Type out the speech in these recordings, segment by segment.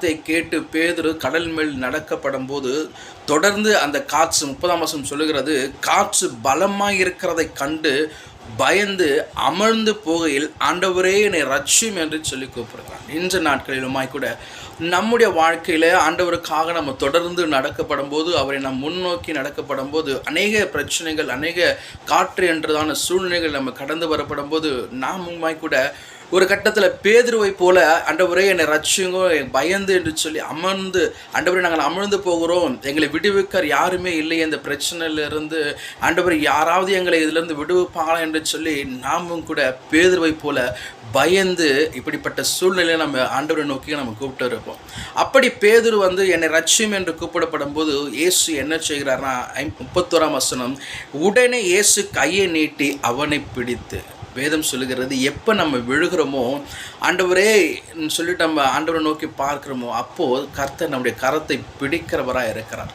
இதை கேட்டு பேதுரு கடல் மேல் நடக்கப்படும் போது தொடர்ந்து அந்த காற்று முப்பதாம் வருஷம் சொல்லுகிறது காற்று பலமாக இருக்கிறதை கண்டு பயந்து அமர்ந்து போகையில் ஆண்டவரே என்னை ரட்சியும் என்று சொல்லி கூப்பிடுறான் இன்ற நாட்களிலுமாய் கூட நம்முடைய வாழ்க்கையில் ஆண்டவருக்காக நம்ம தொடர்ந்து நடக்கப்படும் போது அவரை நம் முன்னோக்கி நடக்கப்படும் போது அநேக பிரச்சனைகள் அநேக காற்று என்றதான சூழ்நிலைகள் நம்ம கடந்து வரப்படும் போது நாமுமாய் கூட ஒரு கட்டத்தில் பேதுருவை போல அண்டவரே என்னை ரட்சியுங்கோ பயந்து என்று சொல்லி அமர்ந்து ஆண்டவரே நாங்கள் அமர்ந்து போகிறோம். எங்களை விடுவிக்கார் யாருமே இல்லை இந்த பிரச்சனையிலிருந்து ஆண்டவர் யாராவது எங்களை இதிலிருந்து விடுவிப்பாங்களா என்று சொல்லி நாமும் கூட பேதுருவை போல பயந்து இப்படிப்பட்ட சூழ்நிலையை நம்ம ஆண்டவரை நோக்கி நம்ம கூப்பிட்டு இருப்போம். அப்படி பேதுரு வந்து என்னை ரட்சியம் என்று கூப்பிடப்படும் போது இயேசு என்ன செய்கிறார்னா ஐம் முப்பத்தோராம் வசனம் உடனே இயேசு கையை நீட்டி அவனை பிடித்து வேதம் சொல்லுகிறது எப்போ நம்ம விழுகிறோமோ ஆண்டவரே சொல்லிட்டு நம்ம ஆண்டவரை நோக்கி பார்க்குறோமோ அப்போது கர்த்தர் நம்முடைய கரத்தை பிடிக்கிறவராக இருக்கிறார்.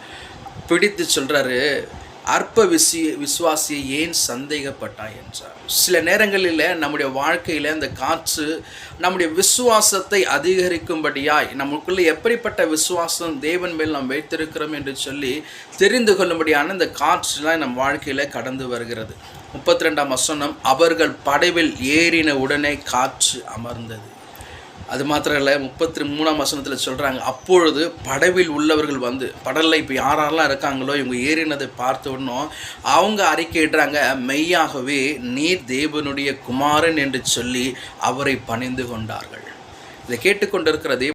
பிடித்து சொல்கிறாரு அற்ப விசி விசுவாசியை ஏன் சந்தேகப்பட்டாய் என்றார். சில நேரங்களில் நம்முடைய வாழ்க்கையில் அந்த காற்று நம்முடைய விசுவாசத்தை அதிகரிக்கும்படியாய் நமக்குள்ளே எப்படிப்பட்ட விசுவாசம் தேவன் மேல் நாம் வைத்திருக்கிறோம் என்று சொல்லி தெரிந்து கொள்ளும்படியான இந்த காற்றுலாம் நம் வாழ்க்கையில் கடந்து வருகிறது. முப்பத்தி ரெண்டாம் வசனம் அவர்கள் படைவில் ஏறின உடனே காற்று அமர்ந்தது. அது மாத்திரம் இல்லை முப்பத்தி மூணாம் வசனத்தில் சொல்கிறாங்க அப்பொழுது படவில் உள்ளவர்கள் வந்து படலில் இப்போ யாரெல்லாம் இருக்காங்களோ இவங்க ஏறினதை பார்த்த உடனும் அவங்க அறிக்கையிடுறாங்க மெய்யாகவே நீர் தேவனுடைய குமாரன் என்று சொல்லி அவரை பணிந்து கொண்டார்கள். இதை கேட்டுக்கொண்டிருக்கிற தேவ